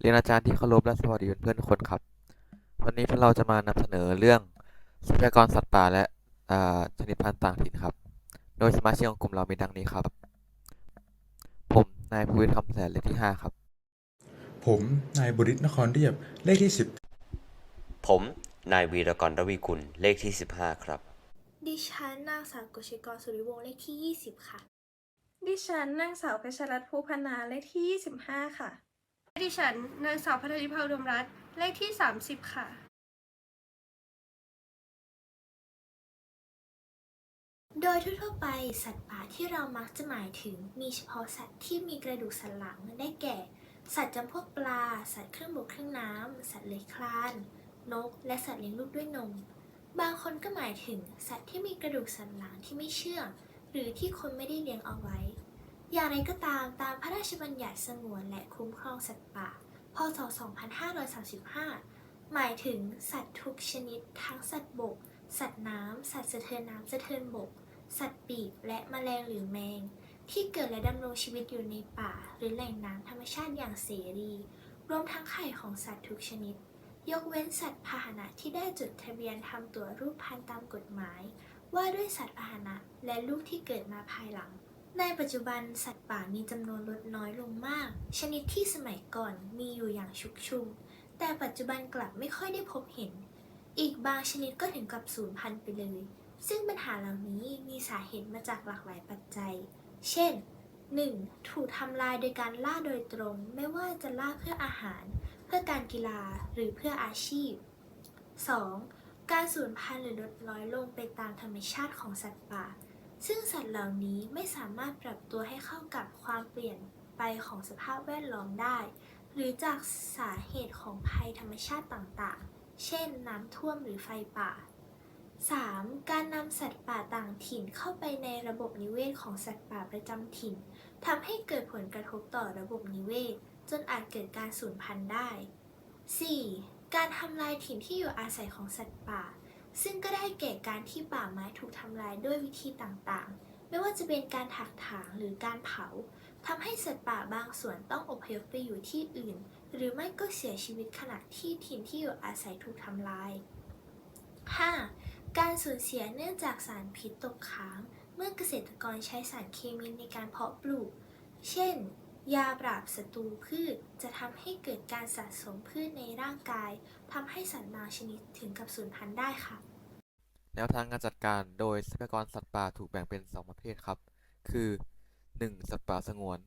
เรียนอาจารย์ที่เคารพและสวัสดีเพื่อนๆทุกคนครับ วันนี้พวกเราจะมานำเสนอเรื่องทรัพยากรสัตว์ป่าและอ่าชนิดพันธุ์ต่างถิ่นครับ โดยสมาชิกของกลุ่มเรามีดังนี้ครับ ผมนายภูวิทย์คำแสนเลขที่ห้าครับ ผมนายบุริศนครเรียบเลขที่สิบผมนายวีรกรระวีกุลเลขที่ 15 ครับ ดิฉันนางสาวกฤษกรสุริวงศ์เลขที่ 20 ค่ะ ดิฉันนางสาวเพชรรัตน์ภูพนาเลขที่ 25 ค่ะ ดิฉันนางสาวพัทริภาอุดมรัตน์เลขที่ 30 ค่ะ โดยทั่วๆไปสัตว์ป่าที่เรามักจะหมายถึงมีเฉพาะสัตว์ที่มีกระดูกสันหลังได้แก่ สัตว์จำพวกปลา สัตว์เครึ่องบกเครึ่องน้ำ สัตว์เลื้อยคลาน นก และสัตว์เลี้ยงลูกด้วยนม บางคนก็หมายถึงสัตว์ที่มีกระดูกสันหลังที่ไม่เชื่องหรือที่คนไม่ได้เลี้ยงเอาไว้ อย่างไรก็ตามตามพระราชบัญญัติสงวนและคุ้มครองสัตว์ป่า พศ 2535 หมายถึงสัตว์ทุกชนิด ทั้งสัตว์บก สัตว์น้ำ สัตว์สะเทินน้ำสะเทินบก สัตว์ปีก และแมลงหรือแมง ที่เกิดและดำรงชีวิตอยู่ในป่า หรือแหล่งน้ำธรรมชาติอย่างเสรี รวมทั้งไข่ของสัตว์ทุกชนิด ยกเว้นสัตว์พาหนะที่ได้จดทะเบียนทำตัวรูปพันธ์ตามกฎหมาย ว่าด้วยสัตว์พาหนะและลูกที่เกิดมาภายหลัง ในปัจจุบันสัตว์ป่ามีจำนวนลดน้อยลงมาก ชนิดที่สมัยก่อนมีอยู่อย่างชุกชุม แต่ปัจจุบันกลับไม่ค่อยได้พบเห็น อีกบางชนิดก็ถึงกับสูญพันธุ์ไปเลย ซึ่งปัญหาเหล่านี้มีสาเหตุมาจากหลากหลายปัจจัย เช่น 1. ถูกทำลายโดยการล่าโดยตรง ไม่ว่าจะล่าเพื่ออาหาร เพื่อการกีฬาหรือเพื่ออาชีพ 2. การสูญพันธุ์หรือลดน้อยลงไปตามธรรมชาติของสัตว์ป่า ซึ่งสัตว์เหล่านี้ไม่สามารถปรับตัวให้เข้ากับความเปลี่ยนไปของสภาพแวดล้อมได้ หรือจากสาเหตุของภัยธรรมชาติต่างๆ เช่น น้ำท่วมหรือไฟป่า 3. การนำสัตว์ป่าต่างถิ่นเข้าไปในระบบนิเวศของสัตว์ป่าประจำถิ่นทำให้เกิดผลกระทบต่อระบบนิเวศ จนอาจเกิดการสูญพันธุ์ได้ 4. การทำลายถิ่นที่อยู่อาศัยของสัตว์ป่า ซึ่งก็ได้แก่การที่ป่าไม้ถูกทำลายด้วยวิธีต่างๆ ไม่ว่าจะเป็นการถักถางหรือการเผาทำให้สัตว์ป่าบางส่วนต้องอพยพไปอยู่ที่อื่น หรือไม่ก็เสียชีวิตขณะที่ถิ่นที่อยู่อาศัยถูกทำลาย 5. การสูญเสียเนื่องจากสารพิษตกค้าง เมื่อเกษตรกรใช้สารเคมีในการเพาะปลูก เช่น ยาปราบศัตรูพืชจะทำให้เกิดการสะสมพืชในร่างกายทำให้สัตว์บางชนิดถึงกับสูญพันธุ์ได้ค่ะ แนวทางการจัดการโดยทรัพยากรสัตว์ป่าถูกแบ่งเป็น 2 ประเภทครับ คือ 1. สัตว์ป่าสงวน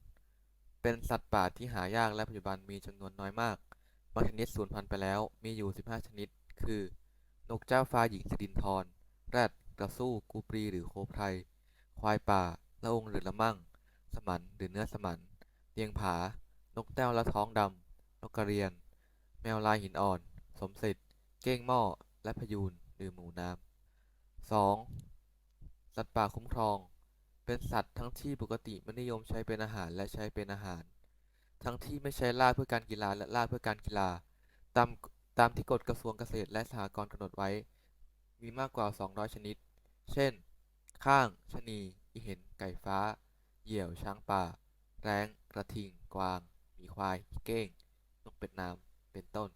เป็นสัตว์ป่าที่หายากและปัจจุบันมีจำนวนน้อยมาก บางชนิดสูญพันธุ์ไปแล้วมีอยู่ 15 ชนิด คือ นกเจ้าฟ้าหญิงสิรินธรแรดกระสู้กูปรีหรือโคไพรควายป่าละองหรือละมั่ง สมันหรือเนื้อสมัน เลียงผา นกแต้วและท้องดำ นกกระเรียน แมวลายหินอ่อน สมเสร็จเก้งหม้อ และพยูนหรือหมูน้ำ 2. สัตว์ป่าคุ้มครอง เป็นสัตว์ทั้งที่ปกติไม่นิยมใช้เป็นอาหารและใช้เป็นอาหาร ทั้งที่ไม่ใช้ล่าเพื่อการกีฬาและล่าเพื่อการกีฬา ตามตามที่กฎกระทรวงเกษตรและสหกรณ์กำหนดไว้ มีมากกว่า 200 ชนิด เช่น ข้างชะนี อีเห็น ไก่ฟ้า เหยี่ยว ช้างป่า แร้ง กระทิง กวาง หมีควาย เก้ง นกเป็ดน้ำ เป็นต้น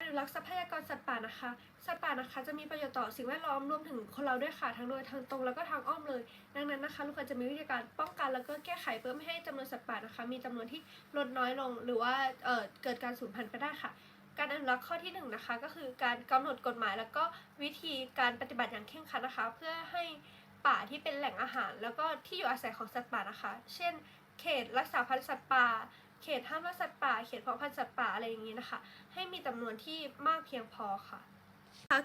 อนุรักษ์ทรัพยากรสัตว์ป่านะคะ สัตว์ป่านะคะจะมีประโยชน์ต่อสิ่งแวดล้อมรวมถึงคนเราด้วยค่ะ ทั้งโดยทางตรงแล้วก็ทางอ้อมเลย ดังนั้นนะคะลูกค้าจะมีวิธีการป้องกันแล้วก็แก้ไขเพื่อไม่ให้จำนวนสัตว์ป่านะคะ มีจำนวนที่ลดน้อยลง หรือว่าเเกิดการสูญพันธุ์ไปได้ค่ะ การอนุรักษ์ข้อที่หนึ่งนะคะก็คือการกำหนดกฎหมาย แล้วก็วิธีการปฏิบัติอย่างเคร่งครัดนะคะ เพื่อให้ป่าที่เป็นแหล่งอาหาร แล้วก็ที่อยู่อาศัยของสัตว์ป่านะคะ เช่น เขตรักษาพันธุ์สัตว์ป่า เขตห้ามล่าสัตว์ป่า เขตเพาะพันธุ์สัตว์ป่าอะไรอย่างนี้นะคะ ให้มีจำนวนที่มากเพียงพอค่ะ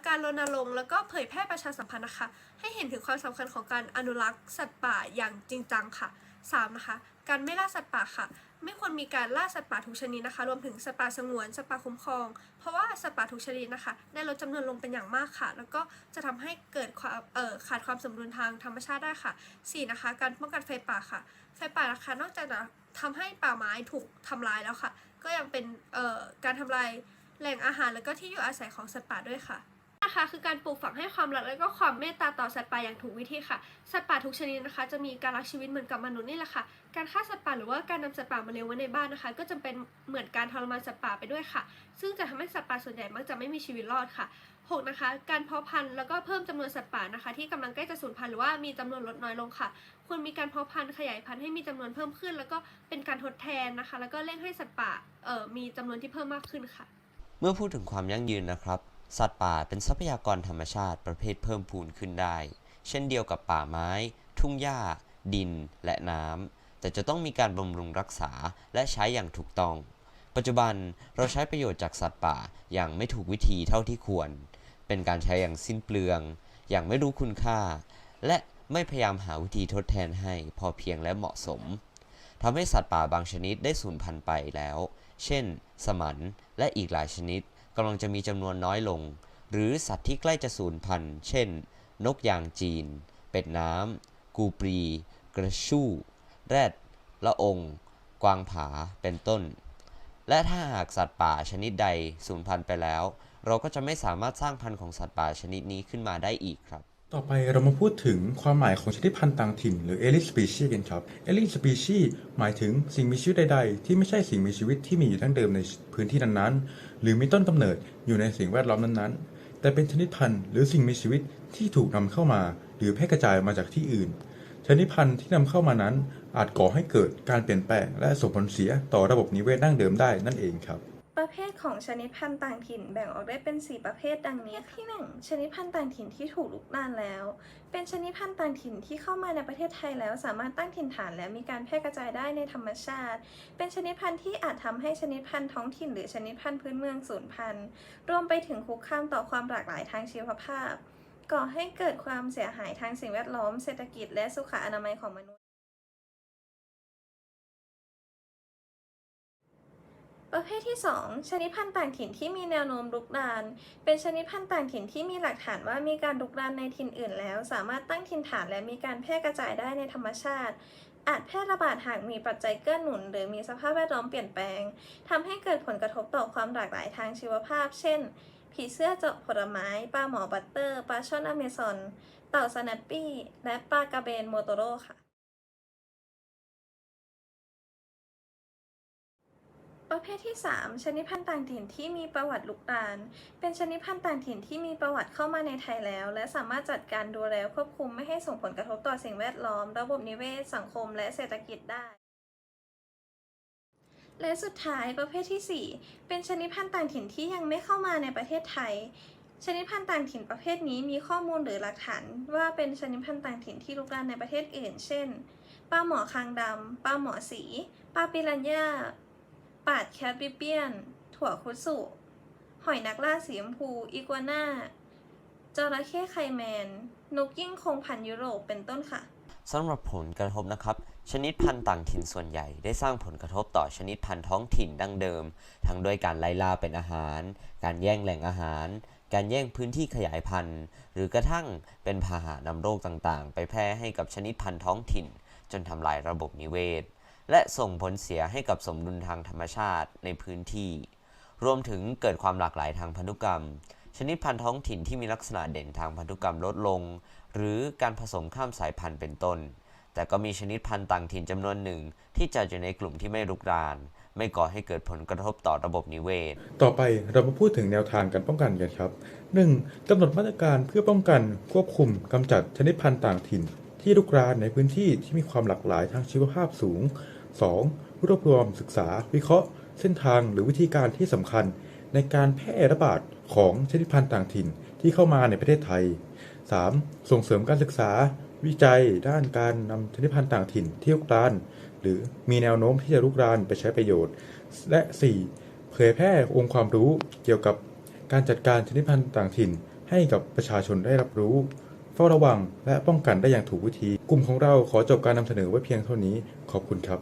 การรณรงค์แล้วก็เผยแพร่ประชาสัมพันธ์นะคะ ให้เห็นถึงความสำคัญของการอนุรักษ์สัตว์ป่าอย่างจริงจังค่ะ 3. นะคะการไม่ล่าสัตว์ป่าค่ะ ไม่ควรมีการล่าสัตว์ป่าทุกชนิดนะคะ รวมถึงสัตว์ป่าสงวนสัตว์ป่าคุ้มครอง เพราะว่าสัตว์ป่าทุกชนิดนะคะ ได้ลดจำนวนลงเป็นอย่างมากค่ะ แล้วก็จะทำให้เกิดความเอ่อขาดความสมดุลทางธรรมชาติได้ค่ะ 4. นะคะ การป้องกันไฟป่าค่ะ ไฟป่านะคะนอกจากจะทำให้ป่าไม้ถูกทำลายแล้วค่ะ ก็ยังเป็นเอ่อการทำลายแหล่งอาหารแล้วก็ที่อยู่อาศัยของสัตว์ป่าด้วยค่ะ นะคะคือการปลูกฝังให้ความรักและก็ความเมตตาต่อสัตว์ป่าอย่างถูกวิธีค่ะ สัตว์ป่าทุกชนิดนะคะ จะมีการรักชีวิตเหมือนกับมนุษย์นี่แหละค่ะ การฆ่าสัตว์ป่าหรือว่าการนำสัตว์ป่ามาเลี้ยงไว้ในบ้านนะคะ ก็จะเป็นเหมือนการทรมานสัตว์ป่าไปด้วยค่ะ ซึ่งจะทำให้สัตว์ป่าส่วนใหญ่มักจะไม่มีชีวิตรอดค่ะหกนะคะ การเพาะพันธุ์แล้วก็เพิ่มจำนวนสัตว์ป่านะคะ ที่กำลังใกล้จะสูญพันธุ์หรือว่ามีจำนวนลดน้อยลงค่ะ ควรมีการเพาะพันธุ์ขยายพันธุ์ให้มีจำนวนเพิ่มขึ้น แล้วก็เป็นการทดแทนนะคะ แล้วก็เร่งให้สัตว์ป่าเอ่อมีจำนวนที่เพิ่มมากขึ้นค่ะ เมื่อพูดถึงความยั่งยืนนะครับ สัตว์ป่าเป็นทรัพยากรธรรมชาติประเภทเพิ่มพูนขึ้นได้ เช่นเดียวกับป่าไม้ ทุ่งหญ้า ดิน และน้ำ แต่จะต้องมีการบำรุงรักษาและใช้อย่างถูกต้อง ปัจจุบันเราใช้ประโยชน์จากสัตว์ป่าอย่างไม่ถูกวิธีเท่าที่ควร เป็นการใช้อย่างสิ้นเปลือง อย่างไม่รู้คุณค่า และไม่พยายามหาวิธีทดแทนให้พอเพียงและเหมาะสมทำให้สัตว์ป่าบางชนิดได้สูญพันธุ์ไปแล้ว เช่น สมัน และอีกหลายชนิด กำลังจะมีจำนวนน้อยลง หรือสัตว์ที่ใกล้จะสูญพันธุ์ เช่น นกยางจีน เป็ดน้ำ กูปรี กระชู่ แรด ละอง กวางผา เป็นต้น และถ้าหากสัตว์ป่าชนิดใดสูญพันธุ์ไปแล้ว เราก็จะไม่สามารถสร้างพันธุ์ของสัตว์ป่าชนิดนี้ขึ้นมาได้อีกครับ ต่อไปเรามาพูดถึงความหมายของชนิดพันธุ์ต่างถิ่นหรือ alien species กันครับ alien species หมายถึงสิ่งมีชีวิตใด ๆ ที่ไม่ใช่สิ่งมีชีวิตที่มีอยู่ดั้งเดิมในพื้นที่นั้นๆ หรือมีต้นกำเนิดอยู่ในสิ่งแวดล้อมนั้นๆ แต่เป็นชนิดพันธุ์หรือสิ่งมีชีวิตที่ถูกนำเข้ามา หรือแพร่กระจายมาจากที่อื่น ชนิดพันธุ์ที่นำเข้ามานั้น อาจก่อให้เกิดการเปลี่ยนแปลงและส่งผลเสียต่อระบบนิเวศดั้งเดิมได้นั่นเองครับ ประเภทของชนิดพันธุ์ต่างถิ่นแบ่งออกได้เป็น 4 ประเภทดังนี้ที่ 1 ชนิดพันธุ์ต่างถิ่นที่ถูกลุกลานแล้ว เป็นชนิดพันธุ์ต่างถิ่นที่เข้ามาในประเทศไทยแล้ว สามารถตั้งถิ่นฐานและมีการแพร่กระจายได้ในธรรมชาติ เป็นชนิดพันธุ์ที่อาจทำให้ชนิดพันธุ์ท้องถิ่น หรือชนิดพันธุ์พื้นเมืองสูญพันธุ์ รวมไปถึงคุกคามต่อความหลากหลายทางชีวภาพ ก่อให้เกิดความเสียหายทางสิ่งแวดล้อม เศรษฐกิจ และสุขอนามัยของมนุษย์ ประเภทที่ 2 ชนิดพันธุ์ต่างถิ่นที่มีแนวโน้มลุกราน เป็นชนิดพันธุ์ต่างถิ่นที่มีหลักฐานว่ามีการลุกรานในถิ่นอื่นแล้ว สามารถตั้งถิ่นฐานและมีการแพร่กระจายได้ในธรรมชาติ อาจแพร่ระบาดหากมีปัจจัยเกื้อหนุน หรือมีสภาพแวดล้อมเปลี่ยนแปลงทำให้เกิดผลกระทบต่อความหลากหลายทางชีวภาพ เช่น ผีเสื้อเจาะผลไม้ ปลาหมอบัตเตอร์ ปลาช่อนอเมซอน เต่าสแนปปี้ และปลากระเบนโมโตโร่ค่ะ ประเภทที่ 3 ชนิดพันธุ์ต่างถิ่นที่มีประวัติลุกราน เป็นชนิดพันธุ์ต่างถิ่นที่มีประวัติเข้ามาในไทยแล้ว และสามารถจัดการดูแลควบคุมไม่ให้ส่งผลกระทบต่อสิ่งแวดล้อม ระบบนิเวศ สังคม และเศรษฐกิจได้ และสุดท้ายประเภทที่ 4 เป็นชนิดพันธุ์ต่างถิ่นที่ยังไม่เข้ามาในประเทศไทย ชนิดพันธุ์ต่างถิ่นประเภทนี้มีข้อมูลหรือหลักฐานว่าเป็นชนิดพันธุ์ต่างถิ่นที่ลุกรานในประเทศอื่น เช่น ปลาหมอคางดำ ปลาหมอสี ปลาปิรันย่า ปาดแคทบิเปียน ถั่วคุสุหอยนักล่าสีชมพู อีกัวน่าจระเข้ไคแมน นกยิ่งคงพันยุโรปเป็นต้นค่ะ สำหรับผลกระทบนะครับ ชนิดพันธุ์ต่างถิ่นส่วนใหญ่ได้สร้างผลกระทบต่อชนิดพันธุ์ท้องถิ่นดั้งเดิม ทั้งด้วยการไล่ล่าเป็นอาหาร การแย่งแหล่งอาหาร การแย่งพื้นที่ขยายพันธุ์ หรือกระทั่งเป็นพาหะนำโรคต่างๆ ไปแพร่ให้กับชนิดพันธุ์ท้องถิ่น จนทำลายระบบนิเวศ และส่งผลเสียให้กับสมดุลทางธรรมชาติในพื้นที่ รวมถึงเกิดความหลากหลายทางพันธุกรรม ชนิดพันธุ์ท้องถิ่นที่มีลักษณะเด่นทางพันธุกรรมลดลง หรือการผสมข้ามสายพันธุ์เป็นต้น แต่ก็มีชนิดพันธุ์ต่างถิ่นจำนวนหนึ่ง ที่จัดอยู่ในกลุ่มที่ไม่รุกราน ไม่ก่อให้เกิดผลกระทบต่อระบบนิเวศ ต่อไปเรามาพูดถึงแนวทางการป้องกันกันครับ 1. กำหนดมาตรการเพื่อป้องกันควบคุมกำจัดชนิดพันธุ์ต่างถิ่น ที่ลุกรานในพื้นที่ที่มีความหลากหลายทางชีวภาพสูง 2. รวบรวมศึกษา วิเคราะห์ เส้นทางหรือวิธีการที่สำคัญ ในการแพร่ระบาดของชนิดพันธุ์ต่างถิ่นที่เข้ามาในประเทศไทย 3. ส่งเสริมการศึกษา วิจัย ด้านการนำชนิดพันธุ์ต่างถิ่นที่ลุกราน หรือมีแนวโน้มที่จะลุกรานไปใช้ประโยชน์ และ 4. เผยแพร่องค์ความรู้เกี่ยวกับการจัดการชนิดพันธุ์ต่างถิ่นให้กับประชาชนได้รับรู้ เฝ้าระวังและป้องกันได้อย่างถูกวิธี กลุ่มของเราขอจบการนำเสนอไว้เพียงเท่านี้ ขอบคุณครับ